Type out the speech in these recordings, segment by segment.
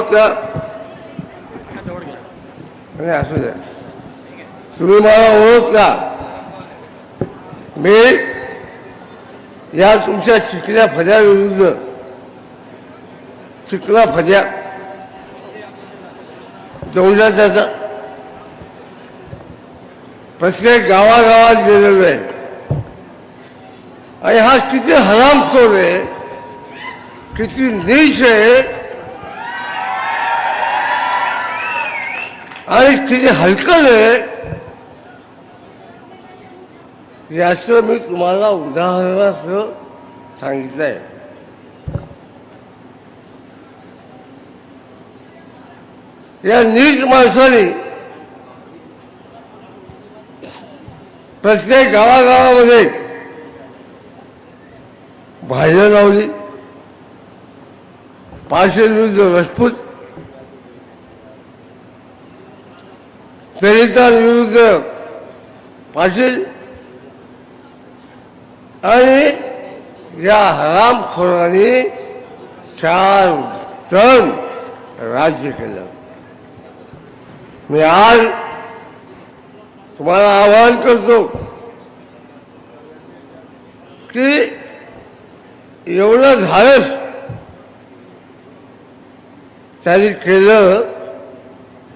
ओळखता असू द्या तुम्ही मला ओळखता. मी या तुमच्या शिकल्या फद्याविरुद्ध शिकला फद्या दौलताचा प्रत्येक गावागावात गेलेलो आहे. आणि हा किती हरामखोर आहे किती नीच आहे आणि किती हलकल आहे. याचं मी तुम्हाला उदाहरणासह सांगितलं आहे या नीट माणसाने प्रत्येक गावागावामध्ये भाज्या लावली. पाचशे विरुद्ध रजपूत विरुद्ध पाटील आणि या हरामखोरांनी चार टन राज्य केलं. मी आज तुम्हाला आवाहन करतो की एवढं झालंच त्यांनी केलं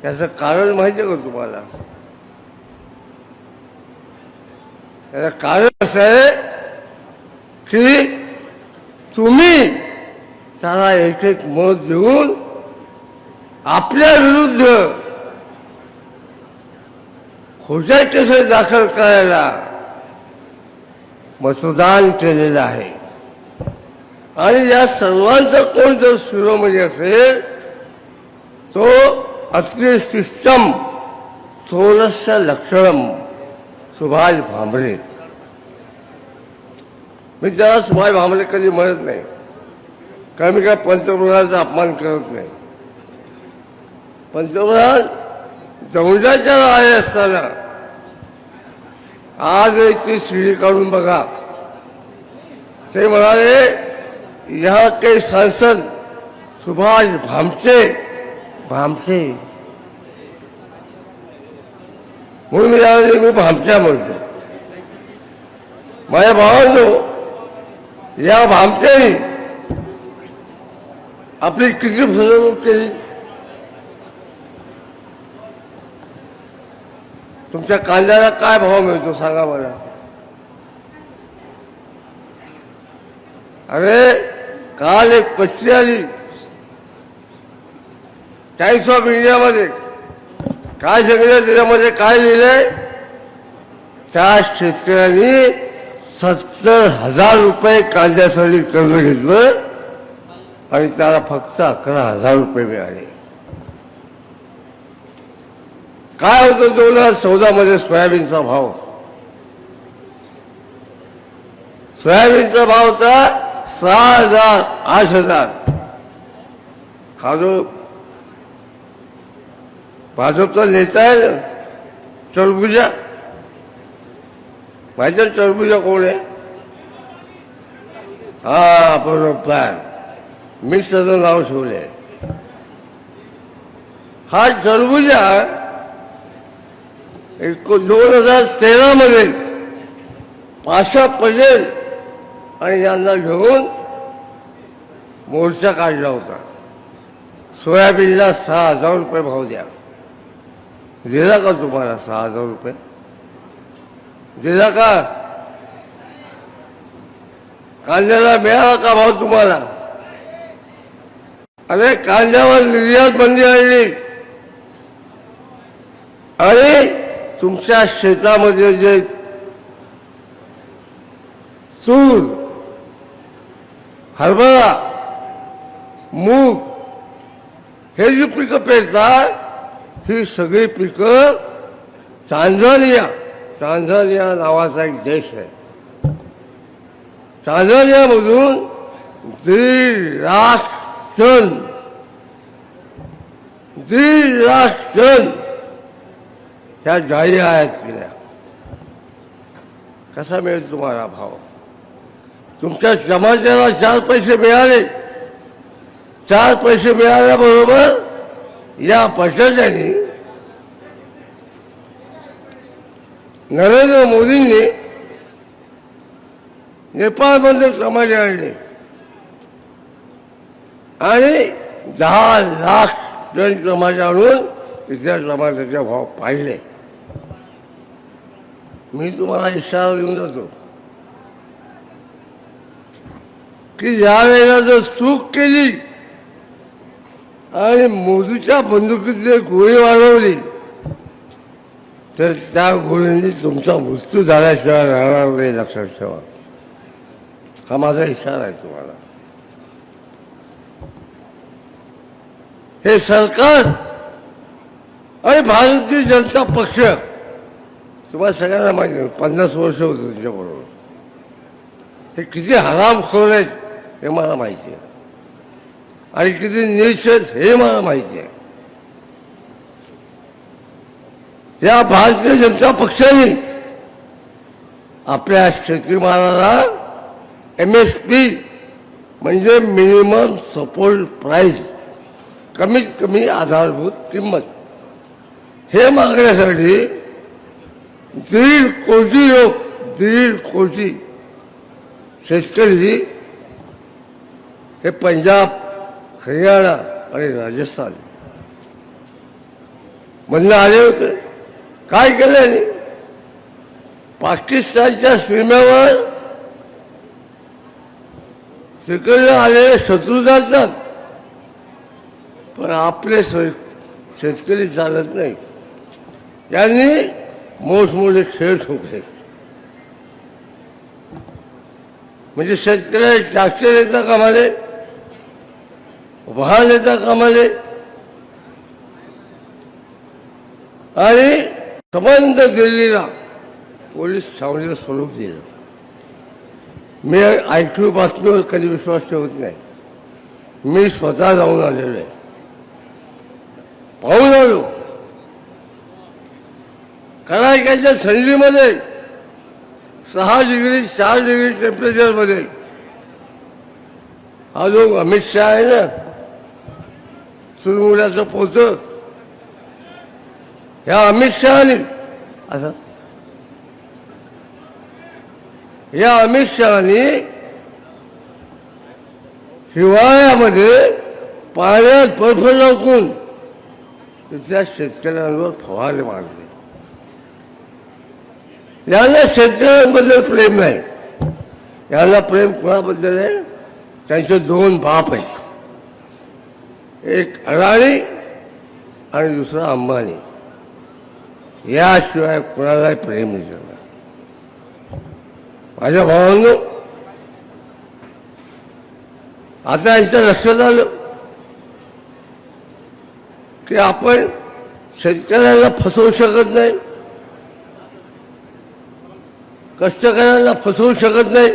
त्याचं कारण माहिती आहे का तुम्हाला? त्याचं कारण असं आहे की तुम्ही त्याला एक एक मत देऊन आपल्या विरुद्ध खोट्या केसेस दाखल करायला मतदान केलेलं आहे. आणि या सर्वांचा कोण जर शिरोमणी असेल तो असली सिस्टम थोडस लक्षणम सुभाष भांबरे मी त्याला सुभाष भांबरे कधी म्हणत नाही. कारण मी काय पंतप्रधानाचा अपमान करत नाही. पंतप्रधान दौंडाच्या आले असताना आज ती शिडी काढून बघा. ते म्हणाले या काही सांसद सुभाष भामचे भामसे. म्हणून मी यावेळी मी भामच्या म्हणतो. माझ्या भावांनो या भामच्याने आपली किती फसवणूक केली? तुमच्या कांद्याला काय भाव मिळतो सांगा मला? अरे काल एक पस्ती आली टाइम्स ऑफ इंडियामध्ये काय सांगितलं त्याच्यामध्ये काय लिहिलंय? त्या शेतकऱ्यांनी सत्तर हजार रुपये कांद्यासाठी कर्ज घेतलं आणि त्याला फक्त अकरा हजार रुपये मिळाले. काय होतं दोन हजार चौदा मध्ये सोयाबीनचा भाव? सोयाबीनचा भाव होता सहा हजार आठ हजार. हा जो भाजपचा नेता आहे ना चरबुजा. माहिती चरबुजा कोण आहे? हा बरोबर. मी त्याचं नाव ठेवले हा चरबुजा एक दोन हजार तेरामध्ये पाशा पटेल आणि यांना घेऊन मोर्चा काढला होता. सोयाबीनला सहा हजार रुपये भाव द्या. दिला का तुम्हाला सहा हजार रुपये. दिला का कांद्याला मिळाला का भाव तुम्हाला? अरे कांद्यावर निर्यात बंदी आणली. आणि तुमच्या शेतामध्ये जे तूर हरभरा मूग हे जी पिकं पेरतात ही सगळी पिकं चांझानिया चांझानिया नावाचा एक देश आहे. चांझानियामधून दीड लाख टन दीड लाख टन ह्या जाळी आहेत केल्या कसा मिळेल तुम्हाला भाव? तुमच्या समाजाला चार पैसे मिळाले. चार पैसे मिळाल्याबरोबर या पक्षाच्यानी नरेंद्र मोदींनी नेपाळमध्ये समाज आणले. आणि दहा लाख जण समाज आणून इथल्या समाजाचे भाव पाडले. मी तुम्हाला इशारा देऊन जातो की यावेळेला जर चूक केली आणि मोदीच्या बंदुकीतले गोळी वाढवली. तर त्या गोळीने तुमचा मृत्यू झाल्याशिवाय राहणार नाही लक्षात ठेवा. हा माझा इशारा आहे तुम्हाला. हे सरकार आणि भारतीय जनता पक्ष तुम्हाला सगळ्यांना माहिती आहे, पन्नास वर्ष होतं तुमच्याबरोबर. हे किती हराम हरामखोर आहेत हे मला माहिती आहे. आणि किती निश्चित हे मला माहिती आहे. या भारतीय जनता पक्षाने आपल्या शेतीमालाला एम एस पी म्हणजे मिनिमम सपोर्ट प्राईस कमीत कमी आधारभूत किंमत हे मागण्यासाठी दीड कोटी लोक दीड कोटी शेतकरी हे पंजाब हरियाणा आणि राजस्थान. मधनं आले होते काय केलं पाकिस्तानच्या सीमेवर तिकडे आलेले शत्रू जातात. पण आपले सोय शेतकरी चालत नाही त्यांनी मोठमोठे खेळ ठोकले. म्हणजे शेतकऱ्याला ट्रॅक्टर येतं कामाले वाहन देता कामाले आणि संबंध दिल्लीला पोलीस छावणीला स्वरूप दिलं. मी ऐकू बातमीवर कधी विश्वास ठेवत नाही. मी स्वतः जाऊन आलेलो आहे. पाहून आलो. कडाक्याच्या थंडीमध्ये सहा डिग्री चार डिग्री टेम्परेचरमध्ये हा जो अमित शहा आहे ना सुरमुल्याचं पोच ह्या अमित शहाने. असं. या अमित शहाने हिवाळ्यामध्ये पाण्यात बर्फ लावून तिथल्या शेतकऱ्यांवर फवारे मारले यांना शेतकऱ्यांबद्दल प्रेम नाही. यांना प्रेम कोणाबद्दल आहे? त्यांचे दोन बाप आहेत. एक अडाणी आणि दुसरा अंबानी. याशिवाय कोणालाही प्रेम नाही त्यांना माझ्या भावांनो आता यांच्या लक्षात आलं की आपण शेतकऱ्यांना फसवू शकत नाही कष्टकऱ्यांना फसवू शकत नाही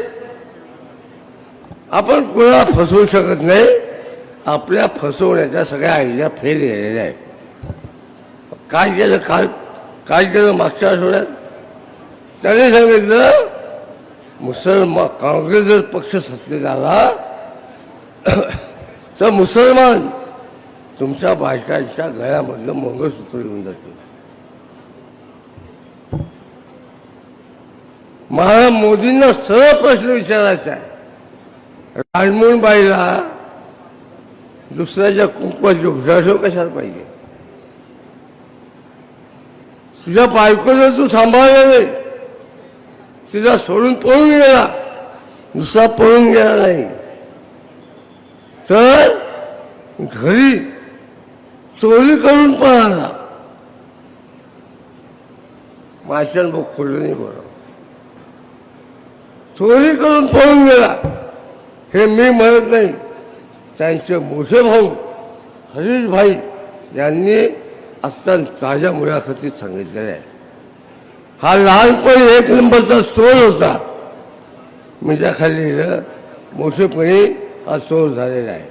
आपण कोणाला फसवू शकत नाही आपल्या फसवण्याच्या सगळ्या आयडिया फेल गेलेल्या आहेत. काय केलं काल काय केलं मागच्या आठवड्यात. त्याने सांगितलं मुसलमान काँग्रेस जर पक्ष सत्तेत आला तर मुसलमान तुमच्या बायकांच्या गळ्यामधलं मंगळसूत्र घेऊन जातील. मला मोदींना सरळ प्रश्न विचारायचा आहे. राजमोहनबाईला दुसऱ्याच्या कुंकवाची उजासव कशाला पाहिजे? तुझ्या बायकोला जर तू सांभाळला नाही. तिला सोडून पळून गेला. दुसरा पळून गेला नाही. तर घरी चोरी करून पळाला. माशान बघ खोडलं नाही बरं. चोरी करून पळून गेला. हे मी म्हणत नाही. त्यांचे मोठे भाऊ हरीश भाई यांनी अत्यंत ताज्या मुलाखतीत सांगितलेलं आहे. हा लहानपणी एक नंबरचा चोर होता. म्हणजे खाली मोठेपणी हा चोर झालेला आहे.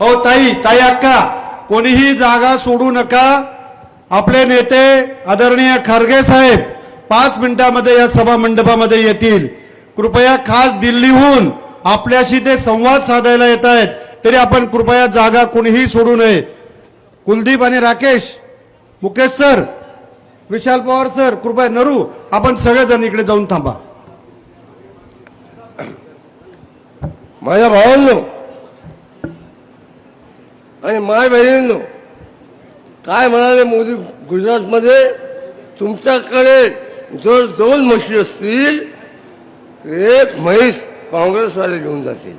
हो ताई ताई अक्का कोणीही जागा सोडू नका. आपले नेते आदरणीय खारगे साहेब पाच मिनिटामध्ये या सभा मंडपामध्ये येतील. कृपया खास दिल्लीहून आपल्याशी ते संवाद साधायला येत आहेत. तरी आपण कृपया जागा कोणीही सोडू नये. कुलदीप आणि राकेश मुकेश सर विशाल पवार सर कृपया नरू आपण सगळेजण इकडे जाऊन थांबा. माझ्या भावांनो आणि माय बहिणींनो काय म्हणाले मोदी गुजरातमध्ये? तुमच्याकडे जर दोन म्हशी असतील एक म्हैस काँग्रेसवाले घेऊन जातील.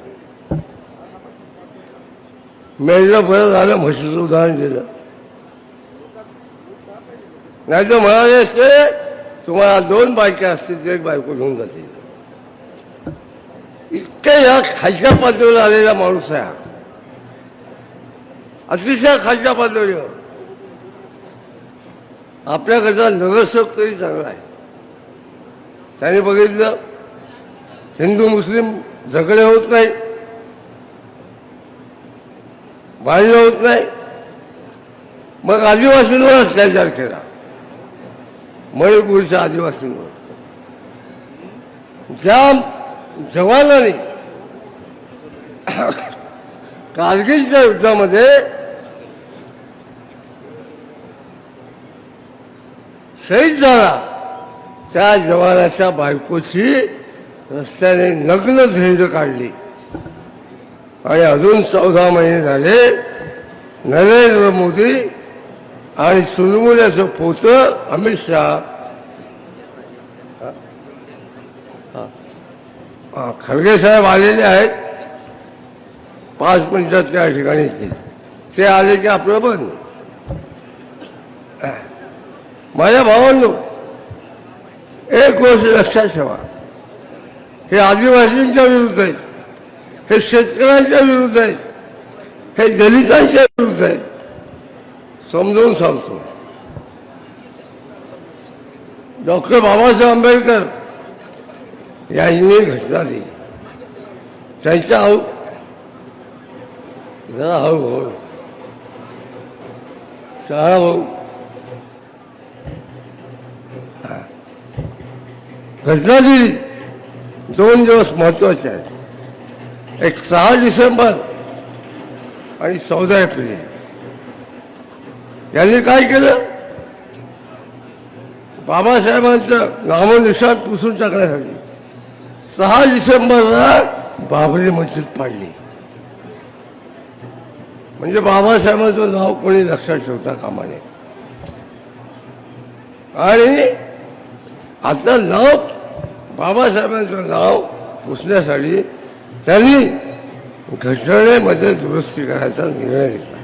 मेळलं बरं झालं म्हशीचं उदाहरण दिलं. नाही तर म्हणाले असते तुम्हाला दोन बायका असतील एक बायको घेऊन जातील. इतक्या या खालच्या पातळीवर आलेला माणूस आहे हा. अतिशय खालच्या पातळीवर. आपल्याकडचा नगरसेवक तरी चांगला आहे. त्याने बघितलं हिंदू मुस्लिम झगडे होत नाही भांडणं होत नाही. मग आदिवासींवर अत्याचार केला. मणिपूरच्या आदिवासींवर. ज्या जवानाने कारगिलच्या युद्धामध्ये शहीद झाला त्या जवानाच्या बायकोची रस्त्याने नग्न झेंड काढली. आणि अजून चौदा महिने झाले नरेंद्र मोदी आणि चुलमुल्याचं पोत अमित शहा. खडगे साहेब आलेले आहेत. पाच मिनिटात त्या ठिकाणी ते आले की आपलं बंद. माझ्या भावांनो एक गोष्ट लक्षात ठेवा. हे आदिवासींच्या विरुद्ध आहेत हे शेतकऱ्यांच्या विरुद्ध आहेत हे दलितांच्या विरुद्ध आहेत समजावून सांगतो डॉक्टर बाबासाहेब आंबेडकर यांनी घटना दिली त्यांच्या हळू जरा हळू हळू शहा भाऊ हा. घटना दिली दोन दिवस महत्त्वाचे आहेत. एक सहा डिसेंबर आणि चौदा एप्रिल. यांनी काय केलं? बाबासाहेबांचं नामनिशान पुसून टाकण्यासाठी सहा डिसेंबरला बाबरी मस्जिद पाडली. म्हणजे बाबासाहेबांचं नाव कोणी लक्षात ठेवता कामा नये. आणि आता नाव बाबासाहेबांचं नाव पुसण्यासाठी त्यांनी घटनेमध्ये दुरुस्ती करायचा निर्णय घेतला.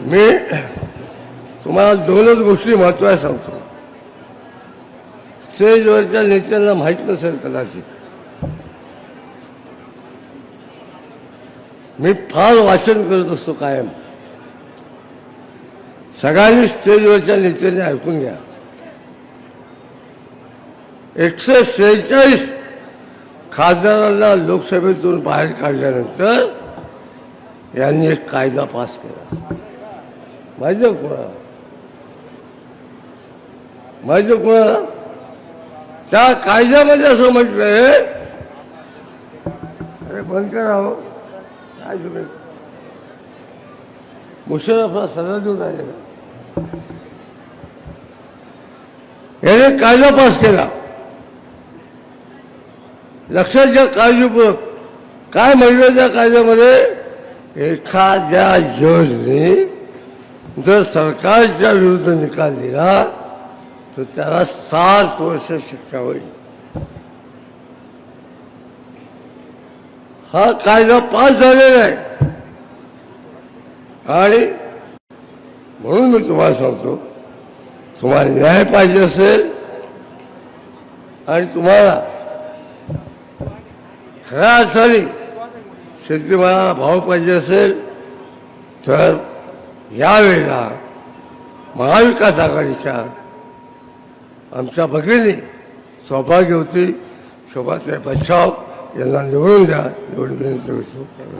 मी तुम्हाला दोनच गोष्टी महत्त्वाच्या सांगतो. स्टेजवरच्या नेत्यांना माहीत नसेल कदाचित. मी फार वाचन करत असतो कायम. सगळ्यांनी स्टेजवरच्या नेत्यांनी ऐकून घ्या. एकशे शेहेचाळीस खासदारांना लोकसभेतून बाहेर काढल्यानंतर यांनी एक कायदा पास केला. माहिती आहे कोणाला? माहिती आहे कोणाला? त्या कायद्यामध्ये असं म्हटलंय अरे बंद करा हो. काय तुम्ही? मुशरफला सल्ला देऊन राहिलेला याने कायदा पास केला. लक्षात घ्या काळजीपूर्वक. काय म्हणलं त्या कायद्यामध्ये? एखाद्या जजने जर सरकारच्या विरुद्ध निकाल दिला तर त्याला सात वर्ष शिक्षा होईल. हा कायदा पास झालेला आहे. आणि म्हणून मी तुम्हाला सांगतो तुम्हाला न्याय पाहिजे असेल आणि तुम्हाला खऱ्या अर्थाने शेतीमालाला भाव पाहिजे असेल तर यावेळेला महाविकास आघाडीच्या आमच्या भगिनी सौभाग्यवती शोभाताई बचाव यांना निवडून द्या. एवढी विनंती करतो